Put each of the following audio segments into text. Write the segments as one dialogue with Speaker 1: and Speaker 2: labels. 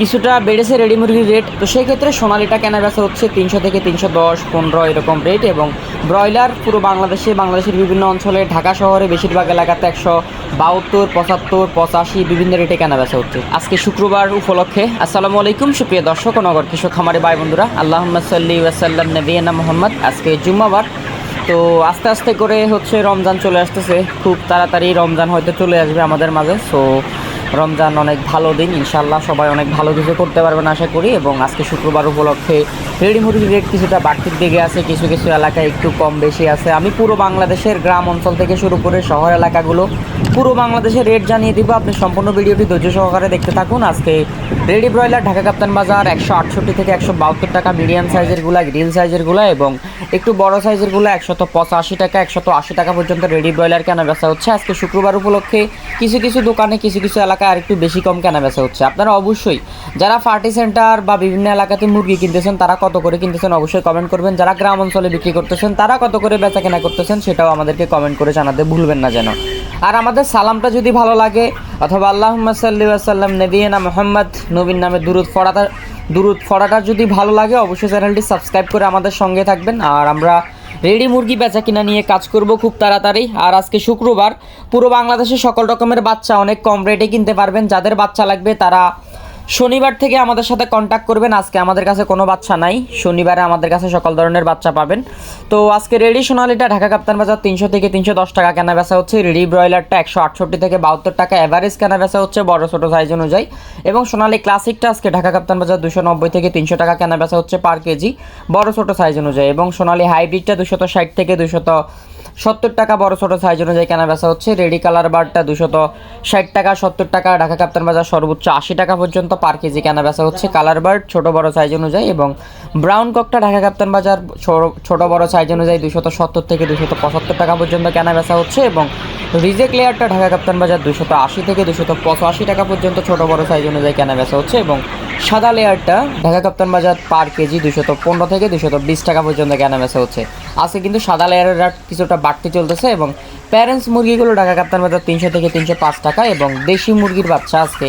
Speaker 1: কিছুটা বেড়েছে রেডি মুরগির রেট তো সেই ক্ষেত্রে সোনালিটা কেনা বেচা হচ্ছে তিনশো থেকে তিনশো দশ, পনেরো এরকম রেট এবং ব্রয়লার পুরো বাংলাদেশে, বাংলাদেশের বিভিন্ন অঞ্চলে, ঢাকা শহরে বেশিরভাগ এলাকাতে একশো বাহাত্তর, পঁচাত্তর, পঁচাশি বিভিন্ন রেটে কেনা বেচা হচ্ছে। আজকে শুক্রবার উপলক্ষে, আসসালামু আলাইকুম, সুপ্রিয় দর্শক ও নগর কৃষক খামারে ভাই বন্ধুরা আল্লাহ সাল্লি ওয়াসাল্লাম নবীনা মোহাম্মদ, আজকে জুম্মাবার। তো আস্তে আস্তে করে হচ্ছে রমজান চলে আসতেছে, খুব তাড়াতাড়ি রমজান হয়তো চলে আসবে আমাদের মাঝে সো রমজান অনেক ভালো দিন ইনশাল্লাহ সবাই অনেক ভালো কিছু করতে পারবেন আশা করি এবং আজকে শুক্রবার উপলক্ষে রেডি মুরগি রেট কিছুটা বাড়তির দিকে আছে, কিছু কিছু এলাকায় একটু কম বেশি আছে। আমি পুরো বাংলাদেশের গ্রাম অঞ্চল থেকে শুরু করে শহর এলাকাগুলো পুরো বাংলাদেশের রেট জানিয়ে দিব। আপনি সম্পূর্ণ ভিডিওটি ধৈর্য সহকারে দেখতে থাকুন। আজকে রেডি ব্রয়লার, ঢাকা কাপ্তান বাজার, একশো আটষট্টি থেকে একশো বাহাত্তর টাকা, মিডিয়াম সাইজেরগুলা গ্রিল সাইজেরগুলা এবং একটু বড় সাইজেরগুলো একশত পঁচাশি টাকা, একশত আশি টাকা পর্যন্ত রেডি ব্রয়লার কেনা বেচা হচ্ছে। আজকে শুক্রবার উপলক্ষে কিছু কিছু দোকানে, কিছু কিছু এলাকায় আর একটু বেশি কম কেনা বেচা হচ্ছে। আপনারা অবশ্যই যারা পার্টি সেন্টার বা বিভিন্ন এলাকাতে মুরগি কিনতেছেন, তারা কত করে কিনতেছেন অবশ্যই কমেন্ট করবেন। যারা গ্রাম অঞ্চলে বিক্রি করতেছেন, তারা কত করে বেচা কেনা করতেছেন, সেটাও আমাদেরকে কমেন্ট করে জানাতে ভুলবেন না যেন। আর আমাদের সালামটা যদি ভালো লাগে, অথবা আল্লাহ সাল্লি সাল্লাম নবীনা মোহাম্মদ নবীন নামে দুরুদ ফড়াটা দুরুদ ফড়াটা যদি ভালো লাগে, অবশ্যই চ্যানেলটি সাবস্ক্রাইব করে আমাদের সঙ্গে থাকবেন। আর আমরা রেডি মুরগি বেচা কিনা নিয়ে কাজ করব খুব তাড়াতাড়ি। আর আজকে শুক্রবার, পুরো বাংলাদেশে সকল রকমের বাচ্চা অনেক কম রেটে কিনতে পারবেন। যাদের বাচ্চা লাগবে তারা শনিবার থেকে আমাদের সাথে কন্ট্যাক্ট করবেন। আজকে আমাদের কাছে কোনো বাচ্চা নাই। শনিবারে আমাদের কাছে সকল ধরনের বাচ্চা পাবেন। তো আজকে রেডি সোনালিটা ঢাকা কাপ্তান বাজার তিনশো থেকে তিনশো দশ টাকা কেনা বেচা হচ্ছে। রেডি ব্রয়লারটা একশো আটষট্টি থেকে বাহাত্তর টাকা অ্যাভারেজ কেনা বেচা হচ্ছে বড় ছোটো সাইজ অনুযায়ী। এবং সোনালি ক্লাসিকটা আজকে ঢাকা কাপ্তান বাজার দুশো নব্বই থেকে তিনশো টাকা কেনা বেচা হচ্ছে পার কেজি, বড় ছোটো সাইজ অনুযায়ী। এবং সোনালি হাইব্রিডটা দুশত ষাট থেকে দুশত সত্তর টাকা বড় ছোটো সাইজ অনুযায়ী কেনা বেচা হচ্ছে। রেডি কালার বারটা দুশত ষাট টাকা, সত্তর টাকা, ঢাকা কাপ্তান বাজার সর্বোচ্চ আশি টাকা পর্যন্ত পার কেজি কেনা বেচা হচ্ছে। কালার বার্ড ছোটো বড় সাইজ অনুযায়ী এবং ব্রাউন ককটা ঢাকা কাপ্তান বাজার ছোট বড় সাইজ অনুযায়ী দুশত সত্তর থেকে দুশত পঁচাত্তর টাকা পর্যন্ত কেনা বেচা হচ্ছে এবং রিজেক লেয়ারটা ঢাকা কাপ্তান বাজার দুশত আশি থেকে দুশত পঁচাশি টাকা পর্যন্ত ছোটো বড় সাইজ অনুযায়ী কেনা বেচা হচ্ছে এবং সাদা লেয়ারটা ঢাকা কাপ্তান বাজার পার কেজি দুশত পনেরো থেকে দুশত বিশ টাকা পর্যন্ত কেনা বেচা হচ্ছে। আজকে কিন্তু সাদা লেয়ারের রেট কিছুটা বাড়তি চলতেছে এবং প্যারেন্টস মুরগিগুলো ঢাকা কাপ্তান বাজার তিনশো থেকে তিনশো পাঁচ টাকা এবং দেশি মুরগির বাচ্চা আজকে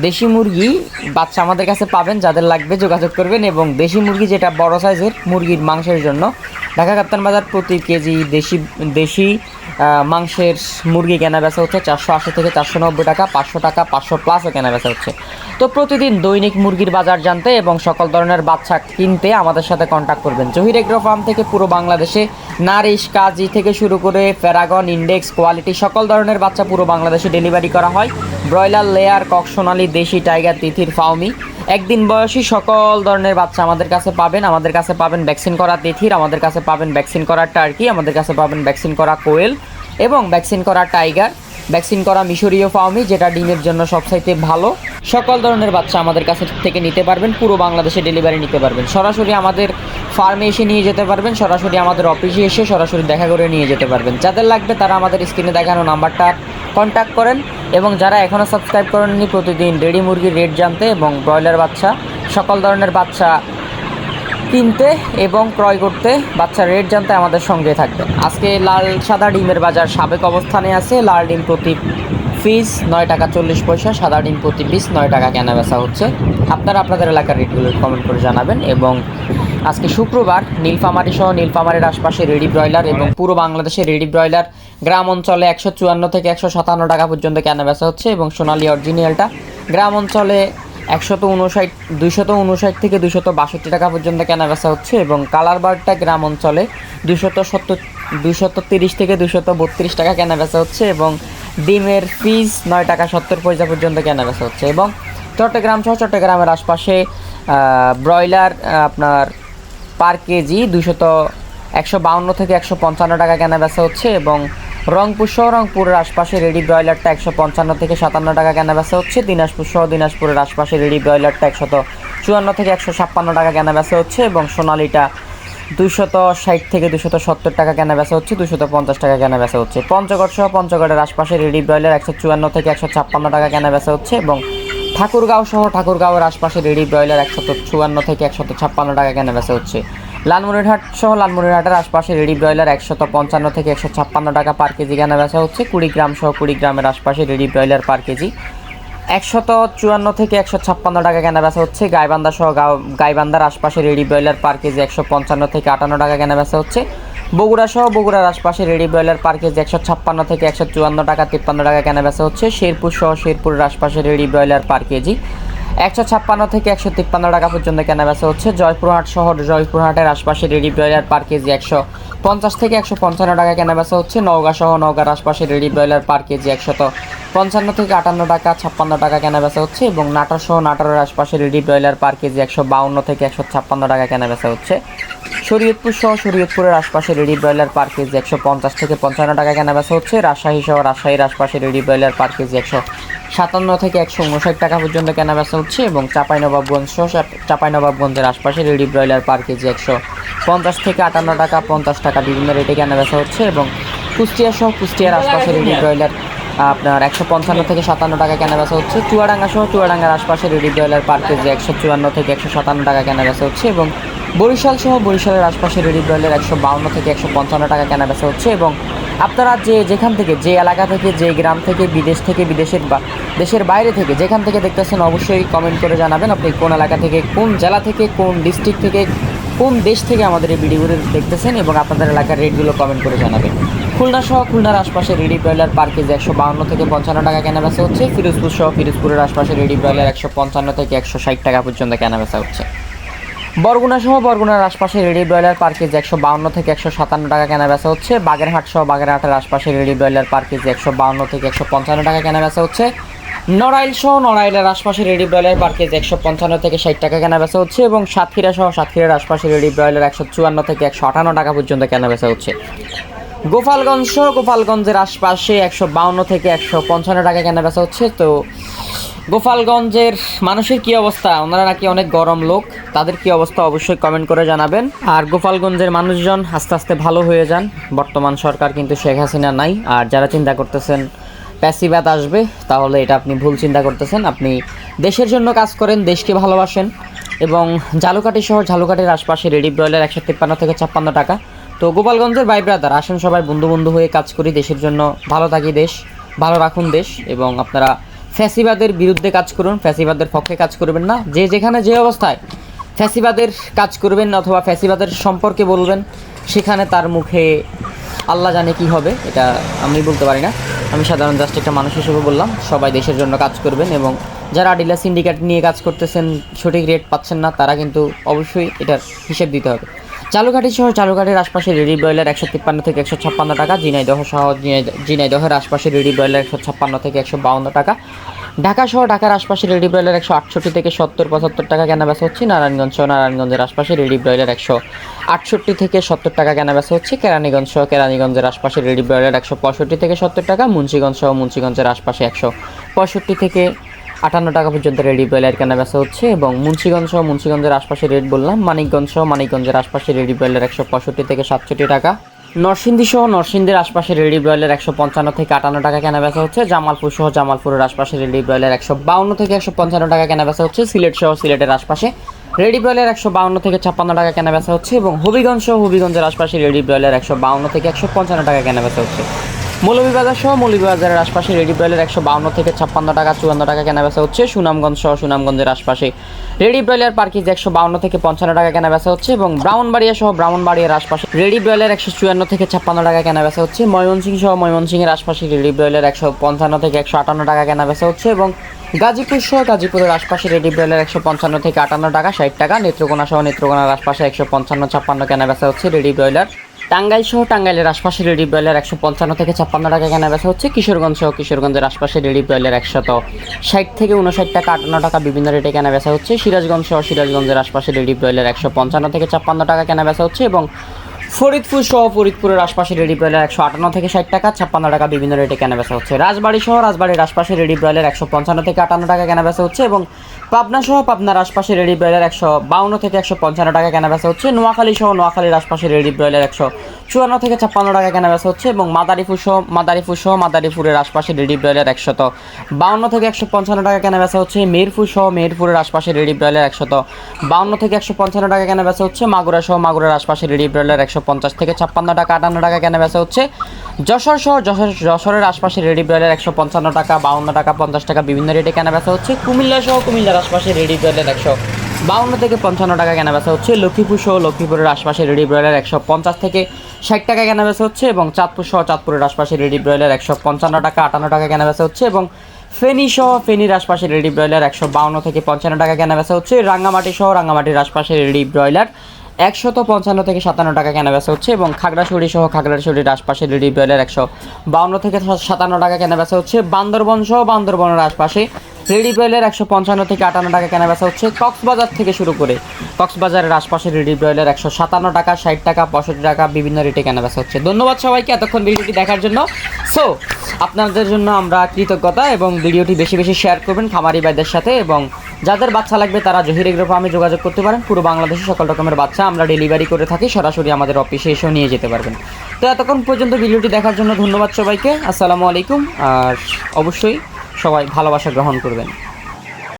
Speaker 1: দেশি মুরগি বাচ্চা আমাদের কাছে পাবেন, যাদের লাগবে যোগাযোগ করবেন এবং দেশি মুরগি যেটা বড় সাইজের মুরগির মাংসের জন্য ঢাকা কাপ্তান বাজার প্রতি কেজি দেশি দেশি মাংসের মুরগি কেনা বেচা হচ্ছে চারশো আশি থেকে চারশো নব্বই টাকা, পাঁচশো টাকা, পাঁচশো প্লাসও কেনা বেচা হচ্ছে। তো প্রতিদিন দৈনিক মুরগির বাজার জানতে এবং সকল ধরনের বাচ্চা কিনতে আমাদের সাথে কন্ট্যাক্ট করবেন। জহির এগ্রো ফার্ম থেকে পুরো বাংলাদেশে নারিশ, কাজি থেকে শুরু করে প্যারাগন ইন্ডেক্স, কোয়ালিটি সকল ধরনের বাচ্চা পুরো বাংলাদেশে ডেলিভারি করা হয়। ব্রয়লার, লেয়ার, কক, সোনালি, দেশি, টাইগার, তিথির ফাউমি একদিন বয়সী সকল ধরনের বাচ্চা আমাদের কাছে পাবেন। আমাদের কাছে পাবেন ভ্যাকসিন করা তিথির, আমাদের কাছে পাবেন ভ্যাকসিন করা টার্কি, আমাদের কাছে পাবেন ভ্যাকসিন করা কোয়েল এবং ভ্যাকসিন করা টাইগার, ভ্যাকসিন করা মিশরীয় ফাউমি যেটা ডিমের জন্য সবচাইতে ভালো। সকল ধরনের বাচ্চা আমাদের কাছে থেকে নিতে পারবেন, পুরো বাংলাদেশে ডেলিভারি নিতে পারবেন। সরাসরি আমাদের ফার্মে এসে নিয়ে যেতে পারবেন, সরাসরি আমাদের অফিসে এসে সরাসরি দেখা করে নিয়ে যেতে পারবেন। যাদের লাগবে তারা আমাদের স্ক্রিনে দেখানো নাম্বারটা কন্ট্যাক্ট করেন এবং যারা এখনও সাবস্ক্রাইব করেননি প্রতিদিন রেডি মুরগির রেট জানতে এবং ব্রয়লার বাচ্চা, সকল ধরনের বাচ্চা কিনতে এবং ক্রয় করতে বাচ্চার রেট জানতে আমাদের সঙ্গে থাকবে আজকে লাল সাদা ডিমের বাজার সাবেক অবস্থানে আছে। লাল ডিম প্রতি পিস নয় টাকা চল্লিশ পয়সা, সাদা ডিম প্রতি পিস নয় টাকা কেনা বেচা হচ্ছে। আপনারা আপনাদের এলাকার রেটগুলো কমেন্ট করে জানাবেন এবং আজকে শুক্রবার নীলফামারি সহ নীলফামারির আশপাশে রেডি ব্রয়লার এবং পুরো বাংলাদেশে রেডি ব্রয়লার গ্রাম অঞ্চলে একশো চুয়ান্ন থেকে একশো সাতান্ন টাকা পর্যন্ত কেনা বেচা হচ্ছে এবং সোনালী অরিজিনালটা গ্রাম অঞ্চলে একশত উনষাট দুইশত উনষাট থেকে দুইশত বাষট্টি টাকা পর্যন্ত কেনা বেচা হচ্ছে এবং কালার বার্ডটা গ্রাম অঞ্চলে দুইশত সত্তর দুইশত তিরিশ থেকে দুইশত বত্রিশ টাকা কেনা বেচা হচ্ছে এবং ডিমের পিস নয় টাকা সত্তর পয়সা পর্যন্ত কেনা বেচা হচ্ছে এবং চট্টগ্রাম সহ চট্টগ্রামের আশপাশে ব্রয়লার আপনার পার কেজি দুশত একশো বাউন্ন থেকে একশো পঞ্চান্ন টাকা কেনা বেচা হচ্ছে এবং রংপুর সহ রংপুরের আশপাশে রেডি ব্রয়লারটা একশো পঞ্চান্ন থেকে সাতান্ন টাকা কেনা বেচা হচ্ছে। দিনাজপুর সহ দিনাজপুরের আশপাশে রেডি ব্রয়লারটা একশত চুয়ান্ন থেকে একশো ছাপ্পান্ন টাকা কেনা বেচা হচ্ছে এবং সোনালিটা দুশত ষাট থেকে দুশত সত্তর টাকা কেনা বেচা হচ্ছে দুশত পঞ্চাশ টাকা কেনা বেচা হচ্ছে। পঞ্চগড় সহ পঞ্চগড়ের আশপাশে রেডি ব্রয়লার একশো চুয়ান্ন থেকে একশো ছাপ্পান্ন টাকা কেনা বেচা হচ্ছে এবং ঠাকুরগাঁও সহ ঠাকুরগাঁওয়ের আশপাশে রেডি ব্রয়লার একশত চুয়ান্ন থেকে একশত ছাপ্পান্ন টাকা কেনা বেচা হচ্ছে। লালমনিরহাট সহ লালমনিরহাটের আশপাশে রেডি ব্রয়লার একশত পঞ্চান্ন থেকে একশো ছাপ্পান্ন টাকা পার কেজি কেনা বেচা হচ্ছে। কুড়িগ্রাম সহ কুড়িগ্রামের আশপাশে রেডি ব্রয়লার পার কেজি একশত চুয়ান্ন থেকে একশো ছাপ্পান্ন টাকা কেনা বেচা হচ্ছে। গাইবান্ধা সহ গাইবান্ধার আশপাশে রেডি ব্রয়লার পার কেজি একশো পঞ্চান্ন থেকে আটান্ন টাকা কেনা বেচা হচ্ছে। বগুড়া সহ বগুড়ার আশপাশে রেডি ব্রয়লার পার কেজি একশো ছাপ্পান্ন থেকে একশো চুয়ান্ন টাকা, তিপ্পান্ন টাকা কেনা বেচা হচ্ছে। শেরপুর সহ শেরপুরের আশপাশে রেডি ব্রয়লার পার কেজি একশো ছাপ্পান্ন থেকে একশো তিপ্পান্ন টাকা পর্যন্ত কেনাবেচা হচ্ছে। জয়পুরহাট শহর, জয়পুরহাটের আশপাশে রেডি ব্রয়লার পার কেজি একশো পঞ্চাশ থেকে একশো পঞ্চান্ন টাকা কেনাবেচা হচ্ছে। নওগাঁ সহ নওগাঁর আশপাশে রেডি ব্রয়লার পার কেজি একশত পঞ্চান্ন থেকে আটান্ন টাকা, ছাপ্পান্ন টাকা কেনাবেচা হচ্ছে এবং নাটোর সহ নাটোরের আশপাশে রেডি ব্রয়লার পার কেজি একশো বাউন্ন থেকে একশো ছাপ্পান্ন টাকা কেনাবেচা হচ্ছে। শরীয়তপুর সহ শরীয়তপুরের আশপাশে রেডি ব্রয়লার পার কেজি একশো পঞ্চাশ থেকে পঞ্চান্ন টাকা কেনা বেচা হচ্ছে। রাজশাহী সহ রাজশাহীর আশপাশে রেডি ব্রয়লার পার কেজি একশো সাতান্ন থেকে একশো উনষাট টাকা পর্যন্ত কেনা বেচা হচ্ছে এবং চাঁপাইনবাবগঞ্জ সহ চাপ- চাঁপাইনবাবগঞ্জের আশপাশে রেডি ব্রয়লার পার কেজি একশো পঞ্চাশ থেকে আটান্ন টাকা, পঞ্চাশ টাকা বিভিন্ন রেটে কেনা বেচা হচ্ছে এবং কুষ্টিয়া সহ কুষ্টিয়ার আশপাশে রেডি ব্রয়লার, আপনার একশো পঞ্চান্ন থেকে সাতান্ন টাকা কেনা বেচা হচ্ছে। চুয়াডাঙ্গা সহ চুয়াডাঙ্গার আশপাশে রেডি ব্রয়লার পার কেজি একশো চুয়ান্ন থেকে একশো সাতান্ন টাকা কেনা বেচা হচ্ছে এবং বরিশাল সহ বরিশালের আশপাশে রেডি ব্রয়লার একশো বাউন্ন থেকে একশো পঞ্চান্ন টাকা কেনা বেচা হচ্ছে এবং আপনারা যে যেখান থেকে, যে এলাকা থেকে, যে গ্রাম থেকে, বিদেশ থেকে, বিদেশের বা, দেশের বাইরে থেকে যেখান থেকে দেখতেছেন অবশ্যই কমেন্ট করে জানাবেন আপনি কোন এলাকা থেকে, কোন জেলা থেকে, কোন ডিস্ট্রিক্ট থেকে, কোন দেশ থেকে আমাদের এই ভিডিওগুলো দেখতেছেন এবং আপনাদের এলাকার রেটগুলো কমেন্ট করে জানাবেন। খুলনা সহ খুলনার আশপাশে রেডি ব্রয়লার পার কেজি একশো বাউন্ন থেকে পঞ্চান্ন টাকা কেনা বেচা হচ্ছে। ফিরোজপুর সহ ফিরোজপুরের আশপাশে রেডি ব্রয়লার একশো পঞ্চান্ন থেকে একশো ষাট টাকা পর্যন্ত কেনা বেচা হচ্ছে। বরগুনা সহ বরগুনার আশপাশে রেডি ব্রয়লার পার কেজি একশো বাউন্ন থেকে একশো সাতান্ন টাকা কেনা বেচা হচ্ছে। বাগেরহাট সহ বাগেরহাটের আশপাশে রেডি ব্রয়লার পার কেজি একশো বাউন্ন থেকে একশো পঞ্চান্ন টাকা কেনা বেচা হচ্ছে। নড়াইল সহ নড়াইলের আশপাশে রেডি ব্রয়লার পার কেজি একশো পঞ্চান্ন থেকে ষাট টাকা কেনা বেচা হচ্ছে এবং সাতক্ষীরা সহ সাতক্ষীরার আশপাশে রেডি ব্রয়লার একশো চুয়ান্ন থেকে একশো আটান্ন টাকা পর্যন্ত কেনা বেচা হচ্ছে। গোপালগঞ্জ সহ গোপালগঞ্জের আশপাশে একশো বাউন্ন থেকে একশো পঞ্চান্ন টাকা কেনা বেচা হচ্ছে। তো গোপালগঞ্জের মানুষের কি অবস্থা? ওনারা নাকি অনেক গরম লোক। তাদের কি অবস্থা অবশ্যই কমেন্ট করে জানাবেন। আর গোপালগঞ্জের মানুষজন আস্তে আস্তে ভালো হয়ে যান। বর্তমান সরকার কিন্তু শেখ হাসিনা নাই। আর যারা চিন্তা করতেছেন প্যাসিবাদ আসবে, তাহলে এটা আপনি ভুল চিন্তা করতেছেন। আপনি দেশের জন্য কাজ করেন, দেশকে ভালোবাসেন। এবং ঝালুকাঠি শহর ঝালুকাঠির আশপাশে রেডি ব্রয়লার একশো তিপ্পান্ন থেকে ছাপ্পান্ন টাকা। তো গোপালগঞ্জের ভাই ব্রাদার আসেন সবাই বন্ধু বন্ধু হয়ে কাজ করি। দেশের জন্য ভালো থাকি দেশ, ভালো রাখুন দেশ। এবং আপনারা ফ্যাসিবাদের বিরুদ্ধে কাজ করুন, ফ্যাসিবাদের পক্ষে কাজ করবেন না। যে যেখানে যে অবস্থায় ফ্যাসিবাদের কাজ করবেন অথবা ফ্যাসিবাদের সম্পর্কে বলবেন, সেখানে তার মুখে আল্লাহ জানে কি হবে, এটা আমি বলতে পারি না। আমি সাধারণ জাস্ট একটা মানুষ হিসেবে বললাম, সবাই দেশের জন্য কাজ করবেন এবং যারা ডিলার সিন্ডিকেট নিয়ে কাজ করতেছেন, সঠিক রেট পাচ্ছেন না, তারা কিন্তু অবশ্যই এটার হিসেব দিতে হবে। চালুঘাটি শহর চালুঘাটির আশপাশে রেডি ব্রয়লার একশো তিপ্পান্ন থেকে একশো ছাপ্পান্ন টাকা জিনাইদহ সহ জিনাইদ- জিনাইদহের আশপাশে রেডি ব্রয়লার একশো ছাপ্পান্ন থেকে একশো বাউন্ন টাকা। ঢাকা সহ ঢাকার আশপাশে রেডি ব্রয়লার একশো আটষট্টি থেকে সত্তর পঁচাত্তর টাকা কেনা বেচা হচ্ছে। নারায়ণগঞ্জ সহ নারায়ণগঞ্জের আশপাশে রেডি ব্রয়লার একশো আটষট্টি থেকে সত্তর টাকা কেনা বেচা হচ্ছে। কেরানীগঞ্জ সহ কেরানীগঞ্জের আশপাশে রেডি ব্রয়লার একশো পঁয়ষট্টি থেকে সত্তর টাকা। মুন্সিগঞ্জ সহ মুন্সিগঞ্জের আশপাশে একশো পঁয়ষট্টি থেকে আটান্ন টাকা পর্যন্ত রেডি ব্রয়লার কেনা বেচা হচ্ছে এবং মুন্সিগঞ্জ সহ মুন্সিগঞ্জের আশপাশে রেট বললাম, মানিকগঞ্জ সহ মানিকগঞ্জের আশপাশে রেডি ব্রয়লার একশো পঁয়ষট্টি থেকে সাতষট্টি টাকা। নরসিংদী সহ নরসিংদীর আশপাশে রেডি ব্রয়লার একশো পঞ্চান্ন থেকে আটান্ন টাকা কেনা বেচা হচ্ছে। জামালপুর সহ জামালপুরের আশপাশে রেডি ব্রয়লার একশো বাউন্ন থেকে একশো পঞ্চান্ন টাকা কেনা বেচা হচ্ছে। সিলেট সহ সিলেটের আশপাশে রেডি ব্রয়লার একশো বাউন্ন থেকে ছাপ্পান্ন টাকা কেনা বেচা হচ্ছে এবং হবিগঞ্জ সহ হবিগঞ্জের আশপাশে রেডি ব্রয়লার একশো বাউন্ন থেকে একশো পঞ্চান্ন টাকা কেনা বেচা হচ্ছে। মৌলভীবাজার সহ মৌলভীবাজারের আশপাশে রেডি ব্রয়লার একশো বাউন্ন থেকে ছাপ্পান্ন টাকা, চুয়ান্ন টাকা কেনা বেচা হচ্ছে। সুনামগঞ্জ সহ সুনামগঞ্জের আশপাশে রেডি ব্রয়লার পার কেজি একশো বাউন্ন থেকে পঞ্চান্ন টাকা কেনা বেচা হচ্ছে এবং ব্রাউনবাড়িয়া সহ ব্রাউনবাড়িয়ার আশপাশে রেডি ব্রয়লার একশো চুয়ান্ন থেকে ছাপ্পান্ন টাকা কেনা বেচা হচ্ছে। ময়মনসিংহ সহ ময়মনসিংহের আশপাশে রেডি ব্রয়লার একশো পঞ্চান্ন থেকে একশো আটান্ন টাকা কেনা বেচা হচ্ছে এবং গাজীপুর সহ গাজীপুরের আশপাশে রেডি ব্রয়লার একশো পঞ্চান্ন থেকে আটান্ন টাকা, ষাট টাকা। নেত্রকোনা সহ নেত্রকোনার আশপাশে একশো পঞ্চান্ন ছাপ্পান্ন কেনা বেচা হচ্ছে রেডি ব্রয়লার। টাঙ্গাইল সহ টাঙ্গাইলের আশপাশে রেডি ব্রয়লার একশো পঞ্চান্ন থেকে ছাপ্পান্ন টাকা কেনা বেচা হচ্ছে। কিশোরগঞ্জ সহ কিশোরগঞ্জের আশপাশে রেডি ব্রয়লার একশত ষাট থেকে উনষাট টাকা, আটান্ন টাকা বিভিন্ন রেটে কেনা বেচা হচ্ছে। সিরাজগঞ্জ সহ সিরাজগঞ্জের আশপাশে রেডি ব্রয়লার একশো পঞ্চান্ন থেকে ছাপ্পান্ন টাকা কেনা বেচা হচ্ছে এবং ফরিদপুর সহ ফরিদপুরের আশপাশে রেডি ব্রয়লার একশো আটান্ন থেকে ষাট টাকা, ছাপ্পান্ন টাকা বিভিন্ন রেটে কেনাবেচা হচ্ছে। রাজবাড়ি সহ রাজবাড়ির আশপাশে রেডি ব্রয়লার একশো পঞ্চান্ন থেকে আটান্ন টাকা কেনাবেচা হচ্ছে এবং পাবনা সহ পাবনার আশপাশে রেডি ব্রয়লার একশো বাউন্ন থেকে একশো পঞ্চান্ন টাকা কেনাবেচা হচ্ছে। নোয়াখালী সহ নোয়াখালীর আশপাশে রেডি ব্রয়লার একশো চুয়ান্ন থেকে ছাপ্পান্ন টাকা কেনা বেচা হচ্ছে এবং মাদারিপুর সহ মাদারিপুর সহ, মাদারিপুরের আশপাশে রেডি ব্রয়লার একশত বাউন্ন থেকে একশো পঞ্চান্ন টাকা কেনা বেচা হচ্ছে। মেরপুর সহ আশপাশে রেডি ব্রয়লার একশত বাউন্ন থেকে একশো পঞ্চান্ন টাকা কেনা বেচা হচ্ছে। মাগুরা সহ, মাগুরার আশপাশে রেডি ব্রয়লার একশো পঞ্চাশ থেকে ছাপ্পান্ন টাকা, আটান্ন টাকা কেনা বেচা হচ্ছে। যশোর সহ, যশোর, যশোরের আশপাশে রেডি ব্রয়লার একশো পঞ্চান্ন টাকা, বাউন্ন টাকা, পঞ্চাশ টাকা বিভিন্ন রেটে কেনা বেচা হচ্ছে। কুমিল্লা সহ, কুমিল্লার আশপাশে রেডি ব্রয়লার একশো বাউন্ন থেকে পঞ্চান্ন টাকা কেনা বেচা হচ্ছে। লক্ষ্মীপুর সহ লক্ষ্মীপুরের আশপাশে রেডি ব্রয়লার একশো পঞ্চাশ থেকে ষাট টাকা কেনা বেচা হচ্ছে এবং চাঁদপুর সহ চাঁদপুরের আশপাশে রেডি ব্রয়লার একশো পঞ্চান্ন টাকা আটান্ন টাকা কেনা বেচা হচ্ছে এবং ফেনী সহ ফেনীর আশপাশে রেডি ব্রয়লার একশো বাউন্ন থেকে পঞ্চান্ন টাকা কেনা বেচা হচ্ছে। রাঙ্গামাটি সহ রাঙ্গামাটির আশপাশে রেডি ব্রয়লার একশত পঞ্চান্ন থেকে সাতান্ন টাকা কেনা বেচা হচ্ছে এবং খাগড়াছড়ি সহ খাগড়াছড়ির আশপাশে রেডি ব্রয়লার একশো বাউন্ন থেকে সাতান্ন টাকা কেনা বেচা হচ্ছে। বান্দরবন সহ বান্দরবনের আশপাশে রেডি ব্রয়লার একশো পঞ্চান্ন থেকে আটান্ন টাকা কেনা বেচা হচ্ছে কক্সবাজার থেকে শুরু করে। কক্সবাজারের আশপাশে রেডি ব্রয়লার একশো সাতান্ন টাকা, ষাট টাকা, পঁয়ষট্টি টাকা, বিভিন্ন রেটে কেনা বেচা হচ্ছে। ধন্যবাদ সবাইকে এতক্ষণ ভিডিওটি দেখার জন্য। সো আপনাদের জন্য আমরা কৃতজ্ঞতা এবং ভিডিওটি বেশি বেশি শেয়ার করবেন খামারি ভাইদের সাথে এবং যাদের বাচ্চা লাগবে তারা জহির এগ্রো ফার্মে যোগাযোগ করতে পারেন। পুরো বাংলাদেশে সকল রকমের বাচ্চা আমরা ডেলিভারি করে থাকি। সরাসরি আমাদের অফিসে এসেও নিয়ে যেতে পারবেন। তো এতক্ষণ পর্যন্ত ভিডিওটি দেখার জন্য ধন্যবাদ সবাইকে। আসসালামু আলাইকুম। আর অবশ্যই সবাই ভালোবাসা গ্রহণ করবেন।